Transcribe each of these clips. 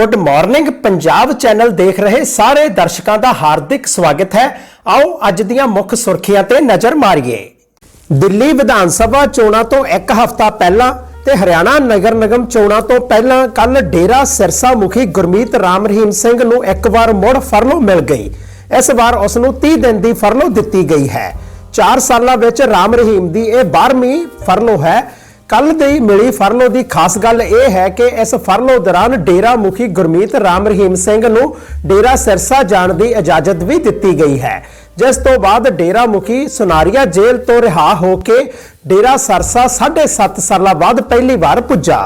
Good morning Punjab channel ਦੇਖ ਰਹੇ ਸਾਰੇ ਦਰਸ਼ਕਾਂ ਦਾ ਹਾਰਦਿਕ ਸਵਾਗਤ ਹੈ। ਆਓ ਅੱਜ ਦੀਆਂ ਮੁੱਖ ਸੁਰਖੀਆਂ ਤੇ ਨਜ਼ਰ ਮਾਰੀਏ। ਦਿੱਲੀ ਵਿਧਾਨ ਸਭਾ ਚੋਣਾਂ ਤੋਂ ਇੱਕ ਹਫ਼ਤਾ ਪਹਿਲਾਂ ਤੇ ਹਰਿਆਣਾ ਨਗਰ ਨਿਗਮ ਚੋਣਾਂ ਤੋਂ ਪਹਿਲਾਂ ਕੱਲ ਡੇਰਾ ਸਿਰਸਾ ਮੁਖੀ ਗੁਰਮੀਤ ਰਾਮ ਰਹੀਮ ਸਿੰਘ ਨੂੰ ਇੱਕ ਵਾਰ ਮੁੜ ਫਰਲੋ ਮਿਲ ਗਈ। ਇਸ ਵਾਰ ਉਸ ਨੂੰ 30 ਦਿਨ ਦੀ ਫਰਲੋ ਦਿੱਤੀ ਗਈ ਹੈ। 4 ਸਾਲਾਂ ਵਿੱਚ ਰਾਮ ਰਹੀਮ ਦੀ ਇਹ 12ਵੀਂ ਫਰਲੋ ਹੈ। ਕੱਲ ਦੀ ਮਿਲੀ ਫਰਲੋ ਦੀ ਖਾਸ ਗੱਲ ਇਹ ਹੈ ਕਿ ਇਸ ਫਰਲੋ ਦੌਰਾਨ ਡੇਰਾ ਮੁਖੀ ਗੁਰਮੀਤ ਰਾਮ ਰਹੀਮ ਸਿੰਘ ਨੂੰ ਡੇਰਾ ਸਿਰਸਾ ਜਾਣ ਦੀ ਇਜਾਜ਼ਤ ਵੀ ਦਿੱਤੀ ਗਈ ਹੈ। ਜਿਸ ਤੋਂ ਬਾਅਦ ਡੇਰਾ ਮੁਖੀ ਸੁਨਾਰੀਆ ਜੇਲ੍ਹ ਤੋਂ ਰਿਹਾ ਹੋ ਕੇ ਡੇਰਾ ਸਰਸਾ 7.5 ਸਾਲਾਂ ਬਾਅਦ ਪਹਿਲੀ ਵਾਰ ਪੁੱਜਾ।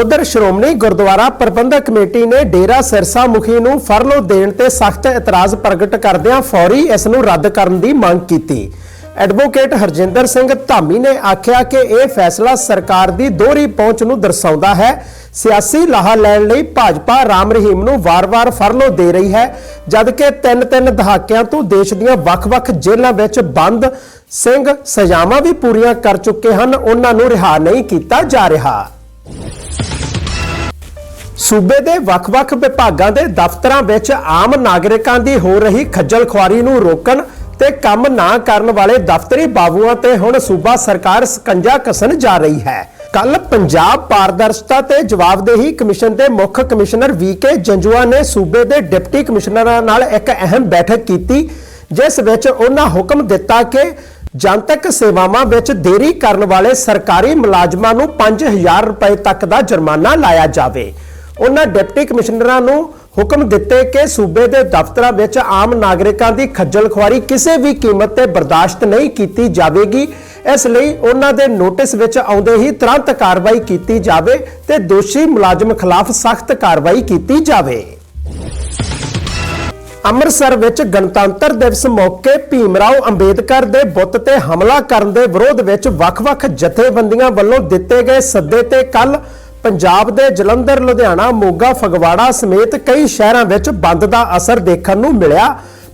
ਉਧਰ ਸ਼੍ਰੋਮਣੀ ਗੁਰਦੁਆਰਾ ਪ੍ਰਬੰਧਕ ਕਮੇਟੀ ਨੇ ਡੇਰਾ ਸਿਰਸਾ ਮੁਖੀ ਨੂੰ ਫਰਲੋ ਦੇਣ ਤੇ ਸਖਤ ਇਤਰਾਜ਼ ਪ੍ਰਗਟ ਕਰਦਿਆਂ ਫੌਰੀ ਇਸ ਨੂੰ ਰੱਦ ਕਰਨ ਦੀ ਮੰਗ ਕੀਤੀ। ਐਡਵੋਕੇਟ ਹਰਜਿੰਦਰ ਸਿੰਘ ਧਾਮੀ ਨੇ ਆਖਿਆ ਕਿ ਇਹ ਫੈਸਲਾ ਸਰਕਾਰ ਦੀ ਦੋਹਰੀ ਪਹੁੰਚ ਨੂੰ ਦਰਸਾਉਂਦਾ ਹੈ। ਸਿਆਸੀ ਲਾਹਾ ਲੈਣ ਲਈ ਭਾਜਪਾ ਰਾਮ ਰਹੀਮ ਨੂੰ ਵਾਰ-ਵਾਰ ਫਰਲੋ ਦੇ ਰਹੀ ਹੈ, ਜਦਕਿ ਤਿੰਨ ਤਿੰਨ ਦਹਾਕਿਆਂ ਤੋਂ ਦੇਸ਼ ਦੀਆਂ ਵੱਖ-ਵੱਖ ਜੇਲ੍ਹਾਂ ਵਿੱਚ ਬੰਦ ਸਿੰਘ ਸਜ਼ਾਵਾਂ ਵੀ ਪੂਰੀਆਂ ਕਰ ਚੁੱਕੇ ਹਨ। ਉਹਨਾਂ ਨੂੰ ਰਿਹਾ ਨਹੀਂ ਕੀਤਾ ਜਾ ਰਿਹਾ। ਸੂਬੇ ਦੇ ਵੱਖ-ਵੱਖ ਵਿਭਾਗਾਂ ਦੇ ਦਫ਼ਤਰਾਂ ਵਿੱਚ ਆਮ ਨਾਗਰਿਕਾਂ ਦੀ ਹੋ ਰਹੀ ਖੱਜਲ ਖੁਆਰੀ ਨੂੰ ਰੋਕਣ ਤੇ ਕੰਮ ਨਾ ਕਰਨ ਵਾਲੇ ਦਫ਼ਤਰੀ ਬਾਬੂਆਂ ਤੇ ਹੁਣ ਸੂਬਾ ਸਰਕਾਰ ਸਕੰਜਾ ਕਸਣ ਜਾ ਰਹੀ ਹੈ। ਕੱਲ ਪੰਜਾਬ ਪਾਰਦਰਸ਼ਤਾ ਤੇ ਜਵਾਬਦੇਹੀ ਕਮਿਸ਼ਨ ਦੇ ਮੁੱਖ ਕਮਿਸ਼ਨਰ ਵੀਕੇ ਜੰਜੂਆ ਨੇ ਸੂਬੇ ਦੇ ਡਿਪਟੀ ਕਮਿਸ਼ਨਰਾਂ ਨਾਲ ਇੱਕ ਅਹਿਮ ਬੈਠਕ ਕੀਤੀ, ਜਿਸ ਵਿੱਚ ਉਹਨਾਂ ਹੁਕਮ ਦਿੱਤਾ ਕਿ ਜਨਤਕ ਸੇਵਾਵਾਂ ਵਿੱਚ ਦੇਰੀ ਕਰਨ ਵਾਲੇ ਸਰਕਾਰੀ ਮੁਲਾਜ਼ਮਾਂ ਨੂੰ 5000 ਰੁਪਏ ਤੱਕ ਦਾ ਜੁਰਮਾਨਾ ਲਾਇਆ ਜਾਵੇ। ਉਹਨਾਂ ਡਿਪਟੀ ਕਮਿਸ਼ਨਰਾਂ ਨੂੰ ਹੁਕਮ ਦਿੱਤੇ ਕਿ ਸੂਬੇ ਦੇ ਦਫ਼ਤਰਾਂ ਵਿੱਚ ਆਮ ਨਾਗਰਿਕਾਂ ਦੀ ਖੱਜਲ ਖੁਆਰੀ ਕਿਸੇ ਵੀ ਕੀਮਤ ਤੇ ਬਰਦਾਸ਼ਤ ਨਹੀਂ ਕੀਤੀ ਜਾਵੇਗੀ। ਇਸ ਲਈ ਉਹਨਾਂ ਦੇ ਨੋਟਿਸ ਵਿੱਚ ਆਉਂਦੇ ਹੀ ਤੁਰੰਤ ਕਾਰਵਾਈ ਕੀਤੀ ਜਾਵੇ ਤੇ ਦੋਸ਼ੀ ਮੁਲਾਜ਼ਮ ਖਿਲਾਫ ਸਖਤ ਕਾਰਵਾਈ ਕੀਤੀ ਜਾਵੇ। ਅੰਮ੍ਰਿਤਸਰ ਵਿੱਚ ਗਣਤੰਤਰ ਦਿਵਸ ਮੌਕੇ ਭੀਮਰਾਓ ਅੰਬੇਦਕਰ ਦੇ ਬੁੱਤ ਤੇ ਹਮਲਾ ਕਰਨ ਦੇ ਵਿਰੋਧ ਵਿੱਚ ਵੱਖ-ਵੱਖ ਜਥੇਬੰਦੀਆਂ ਵੱਲੋਂ ਦਿੱਤੇ ਗਏ ਸੱਦੇ ਤੇ ਕੱਲ ਪੰਜਾਬ ਦੇ ਜਲੰਧਰ, ਲੁਧਿਆਣਾ, ਮੋਗਾ, ਫਗਵਾੜਾ ਸਮੇਤ ਕਈ ਸ਼ਹਿਰਾਂ ਵਿੱਚ ਬੰਦ ਦਾ ਅਸਰ ਦੇਖਣ ਨੂੰ ਮਿਲਿਆ,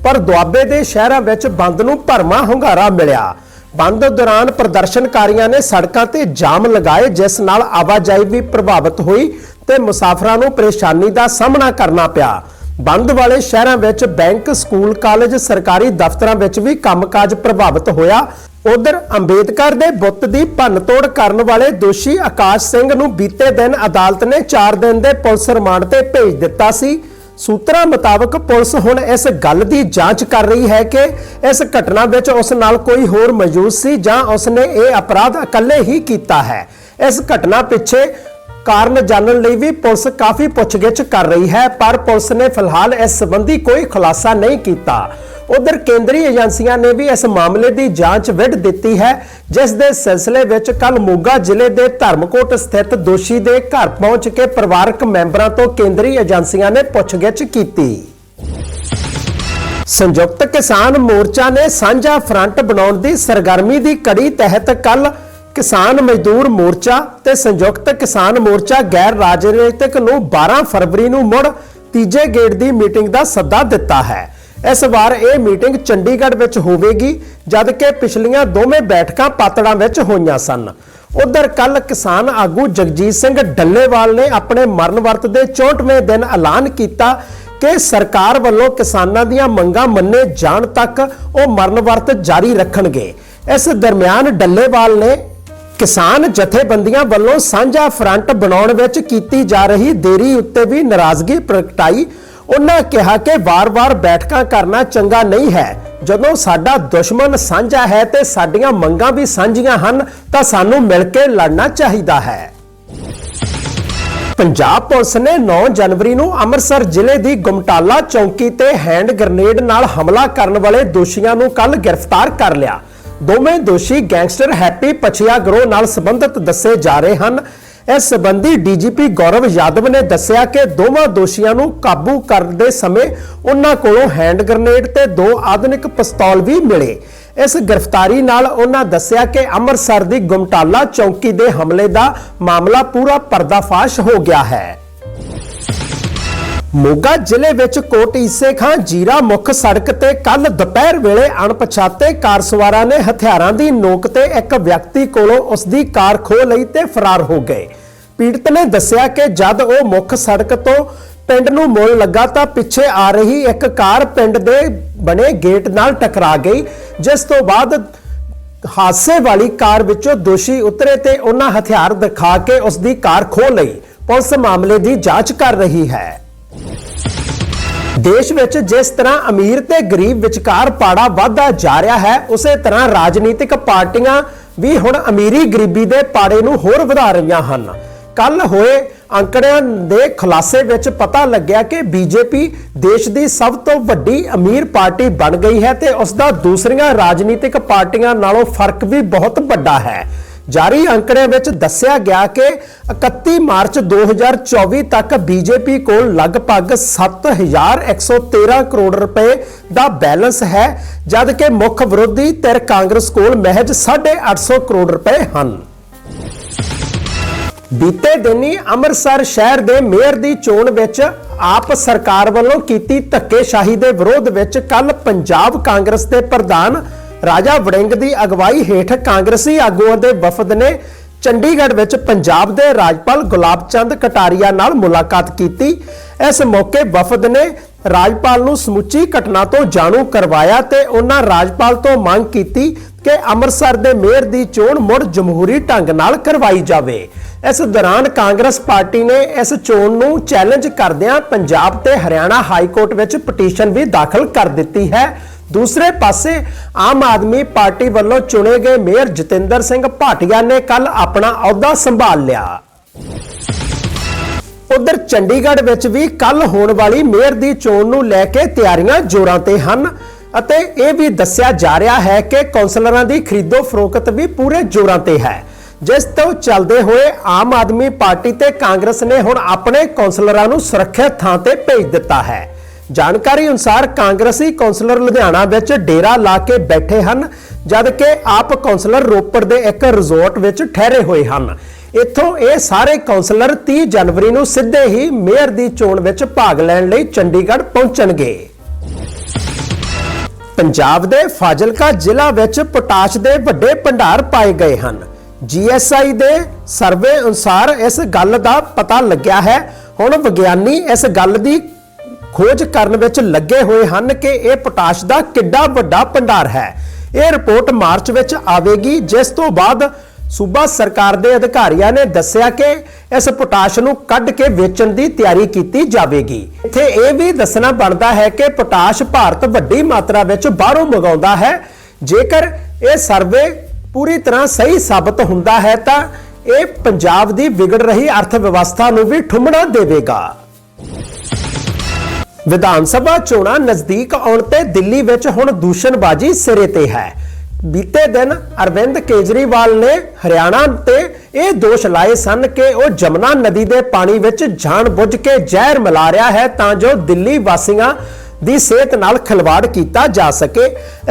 ਪਰ ਦੁਆਬੇ ਦੇ ਸ਼ਹਿਰਾਂ ਵਿੱਚ ਬੰਦ ਨੂੰ ਭਰਮਾ ਹੁੰਗਾਰਾ ਮਿਲਿਆ। ਬੰਦ ਦੌਰਾਨ ਪ੍ਰਦਰਸ਼ਨਕਾਰੀਆਂ ਨੇ ਸੜਕਾਂ ਤੇ ਜਾਮ ਲਗਾਏ, ਜਿਸ ਨਾਲ ਆਵਾਜਾਈ ਵੀ ਪ੍ਰਭਾਵਿਤ ਹੋਈ ਤੇ ਮੁਸਾਫਰਾਂ ਨੂੰ ਪਰੇਸ਼ਾਨੀ ਦਾ ਸਾਹਮਣਾ ਕਰਨਾ ਪਿਆ। ਬੰਦ ਵਾਲੇ ਸ਼ਹਿਰਾਂ ਵਿੱਚ ਬੈਂਕ, ਸਕੂਲ, ਕਾਲਜ, ਸਰਕਾਰੀ ਦਫ਼ਤਰਾਂ ਵਿੱਚ ਵੀ ਕੰਮਕਾਜ ਪ੍ਰਭਾਵਿਤ ਹੋਇਆ। ਉਧਰ ਅੰਬੇਦਕਰ ਦੇ ਬੁੱਤ ਦੀ ਭੰਨਤੋੜ ਕਰਨ ਵਾਲੇ ਦੋਸ਼ੀ ਆਕਾਸ਼ ਸਿੰਘ ਨੂੰ ਬੀਤੇ ਦਿਨ ਅਦਾਲਤ ਨੇ 4 ਦਿਨ ਦੇ ਪੁਲਿਸ ਰਿਮਾਂਡ ਤੇ ਭੇਜ ਦਿੱਤਾ ਸੀ। ਸੂਤਰਾਂ ਮੁਤਾਬਕ ਪੁਲਿਸ ਹੁਣ ਇਸ ਗੱਲ ਦੀ ਜਾਂਚ ਕਰ ਰਹੀ ਹੈ ਕਿ ਇਸ ਘਟਨਾ ਵਿੱਚ ਉਸ ਨਾਲ ਕੋਈ ਹੋਰ ਮੌਜੂਦ ਸੀ ਜਾਂ ਉਸ ਨੇ ਇਹ ਅਪਰਾਧ ਇਕੱਲੇ ਹੀ ਕੀਤਾ ਹੈ। ਇਸ ਘਟਨਾ ਪਿੱਛੇ ਕਾਰਨ ਜਾਣਨ ਲਈ ਵੀ ਪੁਲਿਸ ਕਾਫੀ ਪੁੱਛਗਿੱਛ ਕਰ ਰਹੀ ਹੈ, ਪਰ ਪੁਲਿਸ ਨੇ ਫਿਲਹਾਲ ਇਸ ਸੰਬੰਧੀ ਕੋਈ ਖੁਲਾਸਾ ਨਹੀਂ ਕੀਤਾ। ਉਧਰ ਕੇਂਦਰੀ ਏਜੰਸੀਆਂ ਨੇ ਵੀ ਇਸ ਮਾਮਲੇ ਦੀ ਜਾਂਚ ਵਿੱਢ ਦਿੱਤੀ ਹੈ, ਜਿਸ ਦੇ ਸਿਲਸਿਲੇ ਵਿੱਚ ਕੱਲ ਮੋਗਾ ਜ਼ਿਲ੍ਹੇ ਦੇ ਧਰਮਕੋਟ ਸਥਿਤ ਦੋਸ਼ੀ ਦੇ ਘਰ ਪਹੁੰਚ ਕੇ ਪਰਿਵਾਰਕ ਮੈਂਬਰਾਂ ਤੋਂ ਕੇਂਦਰੀ ਏਜੰਸੀਆਂ ਨੇ ਪੁੱਛਗਿੱਛ ਕੀਤੀ। ਸੰਯੁਕਤ ਕਿਸਾਨ ਮੋਰਚਾ ਨੇ ਸਾਂਝਾ ਫਰੰਟ ਬਣਾਉਣ ਦੀ ਸਰਗਰਮੀ ਦੀ ਕੜੀ ਤਹਿਤ ਕੱਲ ਕਿਸਾਨ ਮਜ਼ਦੂਰ ਮੋਰਚਾ ਤੇ ਸੰਯੁਕਤ ਕਿਸਾਨ ਮੋਰਚਾ ਗੈਰ ਰਾਜਨੀਤਿਕ ਨੂੰ 12 ਫਰਵਰੀ ਨੂੰ ਮੁੜ ਤੀਜੇ ਗੇੜ ਦੀ ਮੀਟਿੰਗ ਦਾ ਸੱਦਾ ਦਿੱਤਾ ਹੈ। ਇਸ ਵਾਰ ਇਹ ਮੀਟਿੰਗ ਚੰਡੀਗੜ੍ਹ ਵਿੱਚ ਹੋਵੇਗੀ ਜਦਕਿ ਪਿਛਲੀਆਂ ਦੋਵੇਂ ਬੈਠਕਾਂ ਪਾਤੜਾਂ ਵਿੱਚ ਹੋਈਆਂ ਸਨ। ਉਧਰ ਕੱਲ ਕਿਸਾਨ ਆਗੂ ਜਗਜੀਤ ਸਿੰਘ ਡੱਲੇਵਾਲ ਨੇ ਆਪਣੇ ਮਰਨ ਵਰਤ ਦੇ 64ਵੇਂ ਦਿਨ ਐਲਾਨ ਕੀਤਾ ਕਿ ਸਰਕਾਰ ਵੱਲੋਂ ਕਿਸਾਨਾਂ ਦੀਆਂ ਮੰਗਾਂ ਮੰਨੇ ਜਾਣ ਤੱਕ ਉਹ ਮਰਨ ਵਰਤ ਜਾਰੀ ਰੱਖਣਗੇ। ਇਸ ਦਰਮਿਆਨ ਡੱਲੇਵਾਲ ਨੇ ਕਿਸਾਨ ਜਥੇਬੰਦੀਆਂ ਵੱਲੋਂ ਸਾਂਝਾ ਫਰੰਟ ਬਣਾਉਣ ਵਿੱਚ ਕੀਤੀ ਜਾ ਰਹੀ ਦੇਰੀ ਉੱਤੇ ਵੀ ਨਾਰਾਜ਼ਗੀ ਪ੍ਰਗਟਾਈ। ਉਹਨਾਂ ਕਿਹਾ ਕਿ ਵਾਰ-ਵਾਰ ਬੈਠਕਾਂ ਕਰਨਾ ਚੰਗਾ ਨਹੀਂ ਹੈ। ਜਦੋਂ ਸਾਡਾ ਦੁਸ਼ਮਣ ਸਾਂਝਾ ਹੈ ਤੇ ਸਾਡੀਆਂ ਮੰਗਾਂ ਵੀ ਸਾਂਝੀਆਂ ਹਨ, ਤਾਂ ਸਾਨੂੰ ਮਿਲ ਕੇ ਲੜਨਾ ਚਾਹੀਦਾ ਹੈ। ਪੰਜਾਬ ਪੁਲਿਸ ਨੇ 9 ਜਨਵਰੀ ਨੂੰ ਅੰਮ੍ਰਿਤਸਰ ਜ਼ਿਲ੍ਹੇ ਦੀ ਗੁਮਟਾਲਾ ਚੌਂਕੀ ਤੇ ਹੈਂਡ ਗ੍ਰਨੇਡ ਨਾਲ ਹਮਲਾ ਕਰਨ ਵਾਲੇ ਦੋਸ਼ੀਆਂ ਨੂੰ ਕੱਲ ਗ੍ਰਿਫਤਾਰ ਕਰ ਲਿਆ। ਦੋਵੇਂ ਦੋਸ਼ੀ ਗੈਂਗਸਟਰ ਹੈਪੀ ਪਛਿਆ ਗਰੋਹ ਨਾਲ ਸੰਬੰਧਿਤ ਦੱਸੇ ਜਾ ਰਹੇ ਹਨ। ਇਸ ਸੰਬੰਧੀ ਡੀਜੀਪੀ ਗੌਰਵ ਯਾਦਵ ਨੇ ਦੱਸਿਆ ਕਿ ਦੋਵਾਂ ਦੋਸ਼ੀਆਂ ਨੂੰ ਕਾਬੂ ਕਰਨ ਦੇ ਸਮੇਂ ਉਹਨਾਂ ਕੋਲੋਂ ਹੈਂਡ ਗ੍ਰਨੇਡ ਤੇ ਦੋ ਆਧੁਨਿਕ ਪਿਸਤੌਲ ਵੀ ਮਿਲੇ। ਇਸ ਗ੍ਰਿਫਤਾਰੀ ਨਾਲ ਉਹਨਾਂ ਦੱਸਿਆ ਕਿ ਅੰਮ੍ਰਿਤਸਰ ਦੀ ਗੁਮਟਾਲਾ ਚੌਂਕੀ ਦੇ ਹਮਲੇ ਦਾ ਮਾਮਲਾ ਪੂਰਾ ਪਰਦਾਫਾਸ਼ ਹੋ ਗਿਆ ਹੈ। ਮੋਗਾ ਜ਼ਿਲ੍ਹੇ ਵਿੱਚ ਕੋਟ ਈਸੇ ਖਾਂ ਜੀਰਾ ਮੁੱਖ ਸੜਕ ਤੇ ਕੱਲ ਦੁਪਹਿਰ ਵੇਲੇ ਅਣਪਛਾਤੇ ਕਾਰ ਸਵਾਰਾਂ ਨੇ ਹਥਿਆਰਾਂ ਦੀ ਨੋਕ ਤੇ ਇੱਕ ਵਿਅਕਤੀ ਕੋਲੋਂ ਉਸ ਦੀ ਕਾਰ ਖੋਹ ਲਈ ਤੇ ਫਰਾਰ ਹੋ ਗਏ। ਪੀੜਤ ਨੇ ਦੱਸਿਆ ਕਿ ਜਦ ਉਹ ਮੁੱਖ ਸੜਕ ਤੋਂ ਪਿੰਡ ਨੂੰ ਮੁੜ ਲੱਗਾ ਤਾਂ ਪਿੱਛੇ ਆ ਰਹੀ ਇੱਕ ਕਾਰ ਪਿੰਡ ਦੇ ਬਣੇ ਗੇਟ ਨਾਲ ਟਕਰਾ ਗਈ, ਜਿਸ ਤੋਂ ਬਾਅਦ ਹਾਦਸੇ ਵਾਲੀ ਕਾਰ ਵਿੱਚੋਂ ਦੋਸ਼ੀ ਉਤਰੇ ਤੇ ਉਹਨਾਂ ਹਥਿਆਰ ਦਿਖਾ ਕੇ ਉਸ ਦੀ ਕਾਰ ਖੋਹ ਲਈ। ਪੁਲਿਸ ਮਾਮਲੇ ਦੀ ਜਾਂਚ ਕਰ ਰਹੀ ਹੈ। ਦੇਸ਼ ਵਿੱਚ ਜਿਸ ਤਰ੍ਹਾਂ ਅਮੀਰ ਤੇ ਗਰੀਬ ਵਿਚਕਾਰ ਪਾੜਾ ਵਧਦਾ ਜਾ ਰਿਹਾ ਹੈ, ਉਸੇ ਤਰ੍ਹਾਂ ਰਾਜਨੀਤਿਕ ਪਾਰਟੀਆਂ ਵੀ ਹੁਣ ਅਮੀਰੀ ਗਰੀਬੀ ਦੇ ਪਾੜੇ ਨੂੰ ਹੋਰ ਵਧਾ ਰਹੀਆਂ ਹਨ। ਕੱਲ ਹੋਏ ਅੰਕੜਿਆਂ ਦੇ ਖੁਲਾਸੇ ਵਿੱਚ ਪਤਾ ਲੱਗਿਆ ਕਿ ਬੀਜੇਪੀ ਦੇਸ਼ ਦੀ ਸਭ ਤੋਂ ਵੱਡੀ ਅਮੀਰ ਪਾਰਟੀ ਬਣ ਗਈ ਹੈ ਤੇ ਉਸ ਦਾ ਦੂਸਰੀਆਂ ਰਾਜਨੀਤਿਕ ਪਾਰਟੀਆਂ ਨਾਲੋਂ ਫ਼ਰਕ ਵੀ ਬਹੁਤ ਵੱਡਾ ਹੈ। ਜਾਰੀ ਅੰਕੜਿਆਂ ਵਿੱਚ ਦੱਸਿਆ ਗਿਆ ਕਿ 31 ਮਾਰਚ 2024 ਤੱਕ ਬੀਜੇਪੀ ਕੋਲ ਲਗਭਗ 7113 ਕਰੋੜ ਰੁਪਏ ਦਾ ਬੈਲੈਂਸ ਹੈ ਜਦ ਕਿ ਮੁੱਖ ਵਿਰੋਧੀ ਧਿਰ ਕਾਂਗਰਸ ਕੋਲ ਮਹਿਜ 850 ਕਰੋੜ ਰੁਪਏ ਹਨ। ਬੀਤੇ ਦਿਨੀ ਅੰਮ੍ਰਿਤਸਰ ਸ਼ਹਿਰ ਦੇ ਮੇਅਰ ਦੀ ਚੋਣ ਵਿੱਚ ਆਪ ਸਰਕਾਰ ਵੱਲੋਂ ਕੀਤੀ ਧੱਕੇਸ਼ਾਹੀ ਦੇ ਵਿਰੋਧ ਵਿੱਚ ਕੱਲ ਪੰਜਾਬ ਕਾਂਗਰਸ ਦੇ ਪ੍ਰਧਾਨ ਰਾਜਾ ਵੜਿੰਗ ਦੀ ਅਗਵਾਈ ਹੇਠ ਕਾਂਗਰਸੀ ਆਗੂਆਂ ਦੇ ਵਫਦ ਨੇ ਚੰਡੀਗੜ੍ਹ ਵਿੱਚ ਪੰਜਾਬ ਦੇ ਰਾਜਪਾਲ ਗੁਲਾਬ ਚੰਦ ਕਟਾਰੀਆ ਨਾਲ ਮੁਲਾਕਾਤ ਕੀਤੀ। ਇਸ ਮੌਕੇ ਵਫਦ ਨੇ ਰਾਜਪਾਲ ਨੂੰ ਸਮੁੱਚੀ ਘਟਨਾ ਤੋਂ ਜਾਣੂ ਕਰਵਾਇਆ ਤੇ ਉਹਨਾਂ ਰਾਜਪਾਲ ਤੋਂ ਮੰਗ ਕੀਤੀ ਕਿ ਅੰਮ੍ਰਿਤਸਰ ਦੇ ਮੇਅਰ ਦੀ ਚੋਣ ਮੁੜ ਜਮਹੂਰੀ ਢੰਗ ਨਾਲ ਕਰਵਾਈ ਜਾਵੇ। ਇਸ ਦੌਰਾਨ ਕਾਂਗਰਸ ਪਾਰਟੀ ਨੇ ਇਸ ਚੋਣ ਨੂੰ ਚੈਲੰਜ ਕਰਦਿਆਂ ਪੰਜਾਬ ਤੇ ਹਰਿਆਣਾ ਹਾਈ ਕੋਰਟ ਵਿੱਚ ਪਟੀਸ਼ਨ ਵੀ ਦਾਖਲ ਕਰ ਦਿੱਤੀ ਹੈ। ਦੂਸਰੇ ਪਾਸੇ ਆਮ ਆਦਮੀ ਪਾਰਟੀ ਵੱਲੋਂ ਚੁਣੇ ਗਏ ਮੇਅਰ ਜਤਿੰਦਰ ਸਿੰਘ ਭਾਟੀਆ ਨੇ ਕੱਲ ਆਪਣਾ ਅਹੁਦਾ ਸੰਭਾਲ ਲਿਆ। ਉਧਰ ਚੰਡੀਗੜ੍ਹ ਵਿੱਚ ਵੀ ਕੱਲ ਹੋਣ ਵਾਲੀ ਮੇਅਰ ਦੀ ਚੋਣ ਨੂੰ ਲੈ ਕੇ ਤਿਆਰੀਆਂ ਜ਼ੋਰਾਂ ਤੇ ਹਨ ਅਤੇ ਇਹ ਵੀ ਦੱਸਿਆ ਜਾ ਰਿਹਾ ਹੈ ਕਿ ਕੌਂਸਲਰਾਂ ਦੀ ਖਰੀਦੋ ਫਰੋਖਤ ਵੀ ਪੂਰੇ ਜ਼ੋਰਾਂ ਤੇ ਹੈ। ਜਿਸ ਤੋਂ ਚੱਲਦੇ ਹੋਏ ਆਮ ਆਦਮੀ ਪਾਰਟੀ ਤੇ ਕਾਂਗਰਸ ਨੇ ਹੁਣ ਆਪਣੇ ਕੌਂਸਲਰਾਂ ਨੂੰ ਸੁਰੱਖਿਅਤ ਥਾਂ ਤੇ ਭੇਜ ਦਿੱਤਾ ਹੈ। ਜਾਣਕਾਰੀ ਅਨੁਸਾਰ ਕਾਂਗਰਸੀ ਕੌਂਸਲਰ ਲੁਧਿਆਣਾ ਵਿੱਚ ਡੇਰਾ ਲਾ ਕੇ ਬੈਠੇ ਹਨ ਜਦਕਿ ਆਪ ਕੌਂਸਲਰ ਰੋਪੜ ਦੇ ਇੱਕ ਰਿਜ਼ੋਰਟ ਵਿੱਚ ਠਹਿਰੇ ਹੋਏ ਹਨ। ਇੱਥੋਂ ਇਹ ਸਾਰੇ ਕੌਂਸਲਰ 30 ਜਨਵਰੀ ਨੂੰ ਸਿੱਧੇ ਹੀ ਮੇਅਰ ਦੀ ਚੋਣ ਵਿੱਚ ਭਾਗ ਲੈਣ ਲਈ ਚੰਡੀਗੜ੍ਹ ਪਹੁੰਚਣਗੇ। ਪੰਜਾਬ ਦੇ ਫਾਜ਼ਿਲਕਾ ਜ਼ਿਲ੍ਹਾ ਵਿੱਚ ਪੋਟਾਸ਼ ਦੇ ਵੱਡੇ ਭੰਡਾਰ ਪਾਏ ਗਏ ਹਨ। ਜੀਐਸਆਈ ਦੇ ਸਰਵੇ ਅਨੁਸਾਰ ਇਸ ਗੱਲ ਦਾ ਪਤਾ ਲੱਗਿਆ ਹੈ। ਹੁਣ ਵਿਗਿਆਨੀ ਇਸ ਗੱਲ ਦੀ ਖੋਜ ਕਰਨ ਵਿੱਚ ਲੱਗੇ ਹੋਏ ਹਨ ਕਿ ਇਹ ਪੋਟਾਸ਼ ਦਾ ਕਿੱਡਾ ਵੱਡਾ ਭੰਡਾਰ ਹੈ। ਇਹ ਰਿਪੋਰਟ ਮਾਰਚ ਵਿੱਚ ਆਵੇਗੀ, ਜਿਸ ਤੋਂ ਬਾਅਦ ਸੂਬਾ ਸਰਕਾਰ ਦੇ ਅਧਿਕਾਰੀਆਂ ਨੇ ਦੱਸਿਆ ਕਿ ਇਸ ਪੋਟਾਸ਼ ਨੂੰ ਕੱਢ ਕੇ ਵੇਚਣ ਦੀ ਤਿਆਰੀ ਕੀਤੀ ਜਾਵੇਗੀ। ਇੱਥੇ ਇਹ ਵੀ ਦੱਸਣਾ ਬਣਦਾ ਹੈ ਕਿ ਪੋਟਾਸ਼ ਭਾਰਤ ਵੱਡੀ ਮਾਤਰਾ ਵਿੱਚ ਬਾਹਰੋਂ ਮੰਗਾਉਂਦਾ ਹੈ। ਜੇਕਰ ਇਹ ਸਰਵੇ ਪੂਰੀ ਤਰ੍ਹਾਂ ਸਹੀ ਸਾਬਤ ਹੁੰਦਾ ਹੈ ਤਾਂ ਇਹ ਪੰਜਾਬ ਦੀ ਵਿਗੜ ਰਹੀ ਅਰਥ ਵਿਵਸਥਾ ਨੂੰ ਵੀ ਠੁੰਮਣਾ ਦੇਵੇਗਾ। ਵਿਧਾਨ ਸਭਾ ਚੋਣਾਂ ਨਜ਼ਦੀਕ ਆਉਣ ਤੇ ਦਿੱਲੀ ਵਿੱਚ ਹੁਣ ਦੂਸ਼ਣਬਾਜ਼ੀ ਸਿਰੇ ਤੇ ਹੈ। ਬੀਤੇ ਦਿਨ ਅਰਵਿੰਦ ਕੇਜਰੀਵਾਲ ਨੇ ਹਰਿਆਣਾ ਤੇ ਇਹ ਦੋਸ਼ ਲਾਏ ਸਨ ਕਿ ਉਹ ਜਮਨਾ ਨਦੀ ਦੇ ਪਾਣੀ ਵਿੱਚ ਜਾਣਬੁੱਝ ਕੇ ਜ਼ਹਿਰ ਮਿਲਾ ਰਿਹਾ ਹੈ ਤਾਂ ਜੋ ਦਿੱਲੀ ਵਾਸੀਆਂ ਦੀ ਸਿਹਤ ਨਾਲ ਖਿਲਵਾੜ ਕੀਤਾ ਜਾ ਸਕੇ।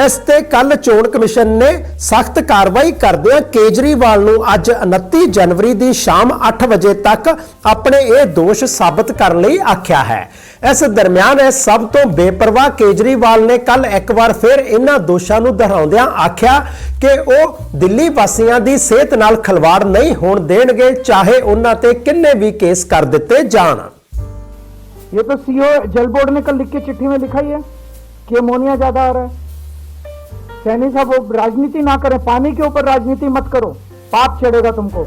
ਇਸ ਤੇ ਕੱਲ ਚੋਣ ਕਮਿਸ਼ਨ ਨੇ ਸਖਤ ਕਾਰਵਾਈ ਕਰਦਿਆਂ ਕੇਜਰੀਵਾਲ ਨੂੰ ਅੱਜ 29 ਜਨਵਰੀ ਦੀ ਸ਼ਾਮ 8 ਵਜੇ ਤੱਕ ਆਪਣੇ ਇਹ ਦੋਸ਼ ਸਾਬਤ ਕਰਨ ਲਈ ਆਖਿਆ ਹੈ। ਇਸ ਦਰਮਿਆਨ ਇਹ ਸਭ ਤੋਂ ਬੇਪਰਵਾਹ ਕੇਜਰੀਵਾਲ ਨੇ ਕੱਲ ਇੱਕ ਵਾਰ ਫਿਰ ਇਹਨਾਂ ਦੋਸ਼ਾਂ ਨੂੰ ਦੁਹਰਾਉਂਦਿਆਂ ਆਖਿਆ ਕਿ ਉਹ ਦਿੱਲੀ ਵਾਸੀਆਂ ਦੀ ਸਿਹਤ ਨਾਲ ਖਿਲਵਾੜ ਨਹੀਂ ਹੋਣ ਦੇਣਗੇ ਚਾਹੇ ਉਹਨਾਂ ਤੇ ਕਿੰਨੇ ਵੀ ਕੇਸ ਕਰ ਦਿੱਤੇ ਜਾਣ ये तो सीओ जल बोर्ड ने कल लिख के चिट्ठी में लिखा ही है कि अमोनिया ज्यादा आ रहा है सैनी साहब वो राजनीति ना करें पानी के ऊपर राजनीति मत करो पाप चढ़ेगा तुमको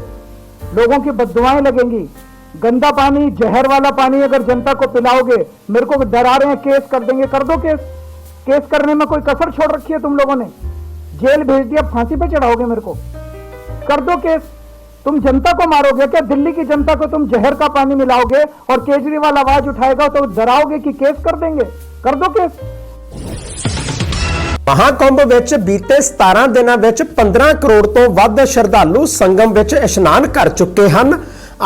लोगों की बददुआएं लगेंगी गंदा पानी जहर वाला पानी अगर जनता को पिलाओगे मेरे को डरा रहे हैं केस कर देंगे कर दो केस केस करने में कोई कसर छोड़ रखी है तुम लोगों ने जेल भेज दिया फांसी पे चढ़ाओगे मेरे को कर दो केस तुम जनता को मारोगे क्या दिल्ली की जनता को तुम जहर का पानी मिलाओगे और केजरीवाल आवाज उठाएगा तो डराओगे कि केस कर देंगे कर दो केस ਮਹਾਕੁੰਭ ਵਿੱਚ ਬੀਤੇ 17 ਦਿਨਾਂ ਵਿੱਚ 15 ਕਰੋੜ ਤੋਂ ਵੱਧ ਸ਼ਰਧਾਲੂ ਸੰਗਮ ਵਿੱਚ ਇਸ਼ਨਾਨ ਕਰ ਚੁੱਕੇ ਹਨ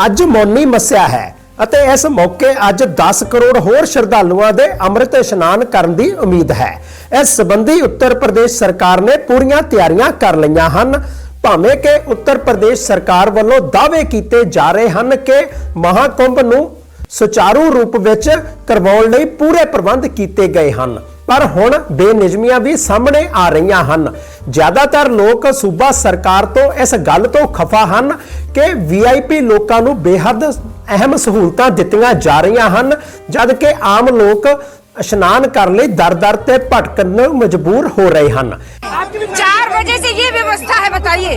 ਅੱਜ ਮੌਨੀ ਮੱਸਿਆ ਹੈ ਅਤੇ ਇਸ ਮੌਕੇ ਅੱਜ 10 ਕਰੋੜ ਹੋਰ ਸ਼ਰਧਾਲੂਆਂ ਦੇ ਅੰਮ੍ਰਿਤ ਇਸ਼ਨਾਨ ਕਰਨ ਦੀ ਉਮੀਦ ਹੈ। ਇਸ ਸੰਬੰਧੀ ਉੱਤਰ ਪ੍ਰਦੇਸ਼ ਸਰਕਾਰ ਨੇ ਪੂਰੀਆਂ ਤਿਆਰੀਆਂ ਕਰ ਲਈਆਂ ਹਨ। ਭਾਵੇਂ ਕਿ ਉੱਤਰ ਪ੍ਰਦੇਸ਼ ਸਰਕਾਰ ਵੱਲੋਂ ਦਾਅਵੇ ਕੀਤੇ ਜਾ ਰਹੇ ਹਨ ਕਿ ਮਹਾਕੁੰਭ ਨੂੰ ਸੁਚਾਰੂ ਰੂਪ ਵਿੱਚ ਕਰਵਾਉਣ ਲਈ ਪੂਰੇ ਪ੍ਰਬੰਧ ਕੀਤੇ ਗਏ ਹਨ। ਪਰ ਹੁਣ ਬੇਨਿਯਮੀਆਂ ਵੀ ਸਾਹਮਣੇ ਆ ਰਹੀਆਂ ਹਨ। ਜ਼ਿਆਦਾਤਰ ਲੋਕ ਸੂਬਾ ਸਰਕਾਰ ਤੋਂ ਇਸ ਗੱਲ ਤੋਂ ਖਫਾ ਹਨ ਕਿ ਵੀਆਈਪੀ ਲੋਕਾਂ ਨੂੰ ਬੇਹੱਦ ਅਹਿਮ ਸਹੂਲਤਾਂ ਦਿੱਤੀਆਂ ਜਾ ਰਹੀਆਂ ਹਨ ਜਦ ਕਿ ਆਮ ਲੋਕ ਇਸ਼ਨਾਨ ਕਰਨ ਲਈ ਦਰ-ਦਰ ਤੇ ਭਟਕਣ ਨੂੰ ਮਜਬੂਰ ਹੋ ਰਹੇ ਹਨ। चार बजे से ये व्यवस्था है बताइए।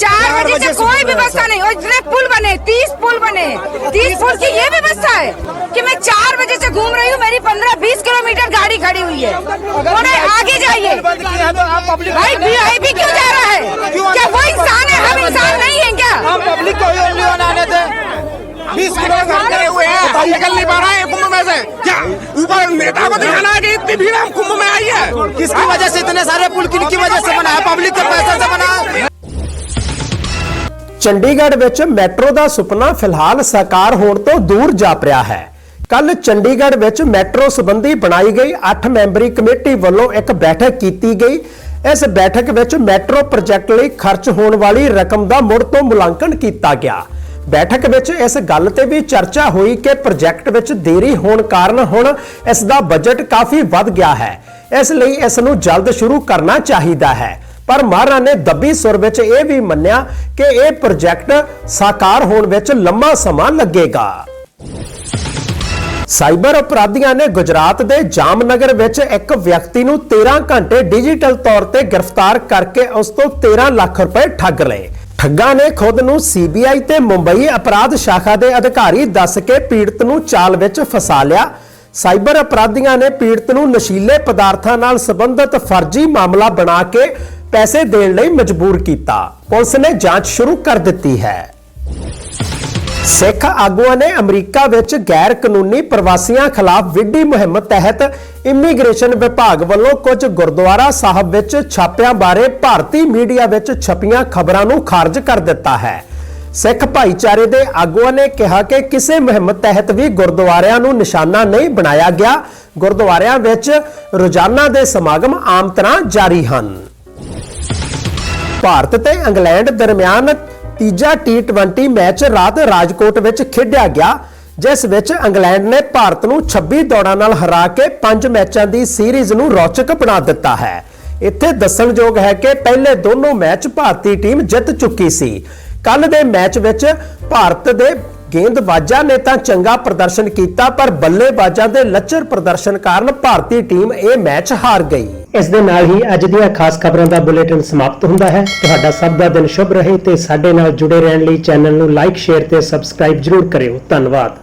चार बजे से कोई व्यवस्था नहीं। और इतने पुल बने तीस पुल बने। तीस पुल की ये व्यवस्था है कि मैं चार बजे से घूम रही हूँ मेरी पंद्रह बीस किलोमीटर गाड़ी खड़ी हुई है। आगे जाइए। भाई वी क्यों पी रहा बीस किलो घर करे हुए हैं निकल नहीं पा रहा है कुंभ में से क्या ऊपर नेता को दिखाना है कि इतनी भीड़ हम कुंभ में आई है किसकी वजह से इतने सारे पुल किनकी वजह से बना है पब्लिक के पैसे से बना है ਚੰਡੀਗੜ੍ਹ ਵਿੱਚ ਮੈਟਰੋ ਦਾ ਸੁਪਨਾ ਫਿਲਹਾਲ ਸਾਕਾਰ ਹੋਣ ਤੋਂ ਦੂਰ ਜਾ ਪਿਆ ਹੈ ਕੱਲ ਚੰਡੀਗੜ੍ਹ ਵਿੱਚ ਮੈਟਰੋ ਸੰਬੰਧੀ ਬਣਾਈ ਗਈ 8 ਮੈਂਬਰੀ ਕਮੇਟੀ ਵੱਲੋਂ ਇੱਕ ਬੈਠਕ ਕੀਤੀ ਗਈ ਇਸ ਬੈਠਕ ਵਿੱਚ ਮੈਟਰੋ ਪ੍ਰੋਜੈਕਟ ਲਈ ਖਰਚ ਹੋਣ ਵਾਲੀ ਰਕਮ ਦਾ ਮੁੜ ਤੋਂ ਮੁਲਾਂਕਣ ਕੀਤਾ ਗਿਆ ਬੈਠਕ ਵਿੱਚ ਇਸ ਗੱਲ ਤੇ ਵੀ ਚਰਚਾ ਹੋਈ ਕਿ ਪ੍ਰੋਜੈਕਟ ਵਿੱਚ ਦੇਰੀ ਹੋਣ ਕਾਰਨ ਹੁਣ ਇਸ ਦਾ ਬਜਟ ਕਾਫੀ ਵੱਧ ਗਿਆ ਹੈ। ਇਸ ਲਈ ਇਸ ਨੂੰ ਜਲਦ ਸ਼ੁਰੂ ਕਰਨਾ ਚਾਹੀਦਾ ਹੈ। ਪਰ ਮਹਾਰਾ ਨੇ ਦੱਬੀ ਸੁਰ ਵਿੱਚ ਇਹ ਵੀ ਮੰਨਿਆ ਕਿ ਇਹ ਪ੍ਰੋਜੈਕਟ ਸਾਕਾਰ ਹੋਣ ਵਿੱਚ ਲੰਮਾ ਸਮਾਂ ਲੱਗੇਗਾ। ਸਾਈਬਰ ਅਪਰਾਧੀਆਂ ਨੇ ਗੁਜਰਾਤ ਦੇ ਜਾਮਨਗਰ ਵਿੱਚ ਇੱਕ ਵਿਅਕਤੀ ਨੂੰ 13 ਘੰਟੇ ਡਿਜੀਟਲ ਤੌਰ ਤੇ ਗ੍ਰਿਫਤਾਰ ਕਰਕੇ ਉਸ ਤੋਂ 13 ਲੱਖ ਰੁਪਏ ਠੱਗ ਲਏ। ਠੱਗਾਂ ਨੇ ਖੁਦ ਨੂੰ ਸੀਬੀਆਈ ਤੇ ਮੁੰਬਈ ਅਪਰਾਧ ਸ਼ਾਖਾ ਦੇ ਅਧਿਕਾਰੀ ਦੱਸ ਕੇ ਪੀੜਤ ਨੂੰ ਚਾਲ ਵਿੱਚ ਫਸਾ ਲਿਆ। ਸਾਈਬਰ ਅਪਰਾਧੀਆਂ ਨੇ ਪੀੜਤ ਨੂੰ ਨਸ਼ੀਲੇ ਪਦਾਰਥਾਂ ਨਾਲ ਸੰਬੰਧਿਤ ਫਰਜ਼ੀ ਮਾਮਲਾ ਬਣਾ ਕੇ ਪੈਸੇ ਦੇਣ ਲਈ ਮਜਬੂਰ ਕੀਤਾ। ਪੁਲਿਸ ਨੇ ਜਾਂਚ ਸ਼ੁਰੂ ਕਰ ਦਿੱਤੀ ਹੈ। ਸਿੱਖ ਆਗੂਆਂ ਨੇ ਅਮਰੀਕਾ ਵਿੱਚ ਗੈਰ ਕਾਨੂੰਨੀ ਪ੍ਰਵਾਸੀਆਂ ਖਿਲਾਫ ਵਿੱਢੀ ਮੁਹਿੰਮ ਤਹਿਤ ਇਮੀਗ੍ਰੇਸ਼ਨ ਵਿਭਾਗ ਵੱਲੋਂ ਕੁਝ ਗੁਰਦੁਆਰਾ ਸਾਹਿਬ ਵਿੱਚ ਛਾਪਿਆਂ ਬਾਰੇ ਭਾਰਤੀ ਮੀਡੀਆ ਵਿੱਚ ਛਪੀਆਂ ਖਬਰਾਂ ਨੂੰ ਖਾਰਜ ਕਰ ਦਿੱਤਾ ਹੈ। ਸਿੱਖ ਭਾਈਚਾਰੇ ਦੇ ਆਗੂਆਂ ਨੇ ਕਿਹਾ ਕਿ ਕਿਸੇ ਮੁਹਿੰਮ ਤਹਿਤ ਵੀ ਗੁਰਦੁਆਰਿਆਂ ਨੂੰ ਨਿਸ਼ਾਨਾ ਨਹੀਂ ਬਣਾਇਆ ਗਿਆ। ਗੁਰਦੁਆਰਿਆਂ ਵਿੱਚ ਰੋਜ਼ਾਨਾ ਦੇ ਸਮਾਗਮ ਆਮ ਤਰ੍ਹਾਂ ਜਾਰੀ ਹਨ। ਭਾਰਤ ਤੇ ਇੰਗਲੈਂਡ ਦਰਮਿਆਨ ਤੀਜਾ T20 ਮੈਚ ਰਾਤ ਰਾਜਕੋਟ ਵਿੱਚ ਖੇਡਿਆ ਗਿਆ, ਜਿਸ ਵਿੱਚ ਇੰਗਲੈਂਡ ਨੇ ਭਾਰਤ ਨੂੰ 26 ਦੌੜਾਂ ਨਾਲ ਹਰਾ ਕੇ 5 ਮੈਚਾਂ ਦੀ ਸੀਰੀਜ਼ ਨੂੰ ਰੌਚਕ ਬਣਾ ਦਿੱਤਾ ਹੈ। ਇੱਥੇ ਦੱਸਣਯੋਗ ਹੈ ਕਿ ਪਹਿਲੇ ਦੋਨੋਂ ਮੈਚ ਭਾਰਤੀ ਟੀਮ ਜਿੱਤ ਚੁੱਕੀ ਸੀ। ਕੱਲ ਦੇ ਮੈਚ ਵਿੱਚ ਭਾਰਤ ਦੇ ਗੇਂਦਬਾਜ਼ਾਂ ਨੇ ਤਾਂ ਚੰਗਾ ਪ੍ਰਦਰਸ਼ਨ ਕੀਤਾ, ਪਰ ਬੱਲੇਬਾਜ਼ਾਂ ਦੇ ਲੱਚਰ ਪ੍ਰਦਰਸ਼ਨ ਕਾਰਨ ਭਾਰਤੀ ਟੀਮ ਇਹ ਮੈਚ ਹਾਰ ਗਈ। ਇਸ ਦੇ ਨਾਲ ਹੀ ਅੱਜ ਦੀਆਂ ਖਾਸ ਖਬਰਾਂ ਦਾ ਬੁਲੇਟਿਨ ਸਮਾਪਤ ਹੁੰਦਾ ਹੈ। ਤੁਹਾਡਾ ਸਭ ਦਾ ਦਿਨ ਸ਼ੁਭ ਰਹੇ ਤੇ ਸਾਡੇ ਨਾਲ ਜੁੜੇ ਰਹਿਣ ਲਈ ਚੈਨਲ ਨੂੰ ਲਾਈਕ, ਸ਼ੇਅਰ ਤੇ ਸਬਸਕ੍ਰਾਈਬ ਜਰੂਰ ਕਰਿਓ। ਧੰਨਵਾਦ।